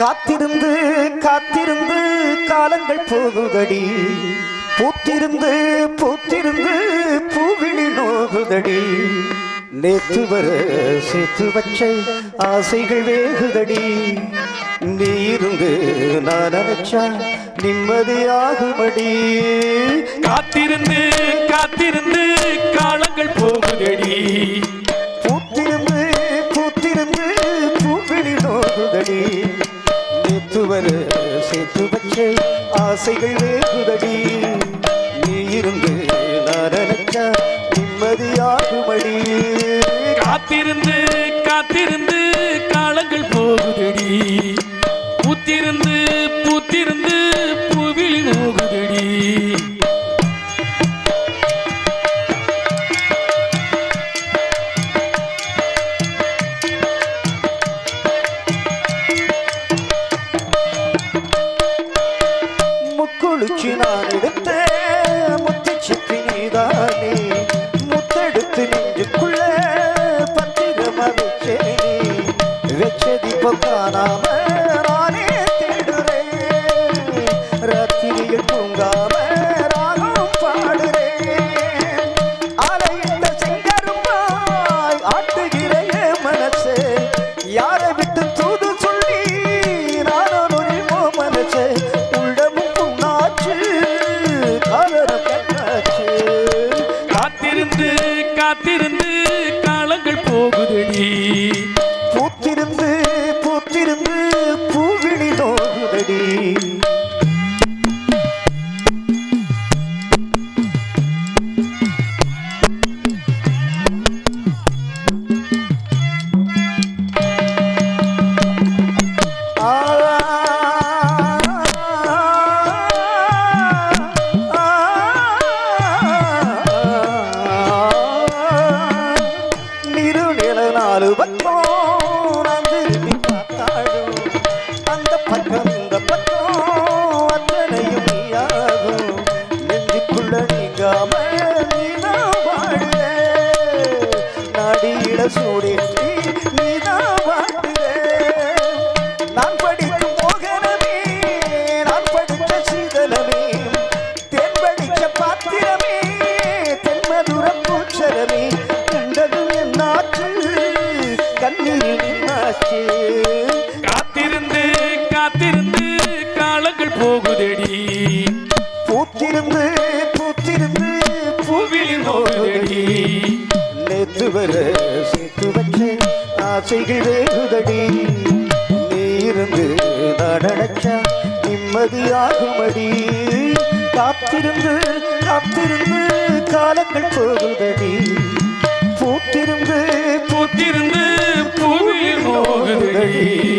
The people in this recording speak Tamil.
காத்திருந்து காத்திருந்து காலங்கள் போகுதடி. பூத்திருந்து பூத்திருந்து பூவிழி நோகுதடி. நேத்து வர சேர்த்து வச்ச ஆசைகள் வேகுதடி. நீ இருந்து நான் நினைச்சா நிம்மதியாகுமடி. காத்திருந்து ஆசைகள் வேகுதடி. நீ இருந்து நான் நினைச்சா நிம்மதியாகுமடி. காத்திருந்து காத்திருந்து காலங்கள் போகுதடி. பூத்திருந்து பூத்திருந்து முக்குளிச்சு நான் எடுத்த முத்து சிப்பி நீதானே. முத்தெடுத்து நெஞ்சுக்குள்ள பத்திரமா வச்சேன். நிறுநில திரும்பி பார்த்தாலும் அந்த பக்கம் இந்த பக்கம் அத்தனையும் நீயாகும் நெஞ்சுக்குள்ள நீங்காம நாடியிட கண்ணீரில் நின்னாச்சு காத்திருந்து காத்திருந்து காலங்கள் போகுதடி. பூத்திருந்து பூத்திருந்து பூவில் நோகுதடி நேத்து வர சேர்த்து வச்ச ஆசைகள் வேகுதடி நீ இருந்து நடச்சா நிம்மதியாகுமடி. காத்திருந்து காத்திருந்து காலங்கள் போகுதடி. பூத்திருந்து பூத்திருந்து பூவில் நோகுதடி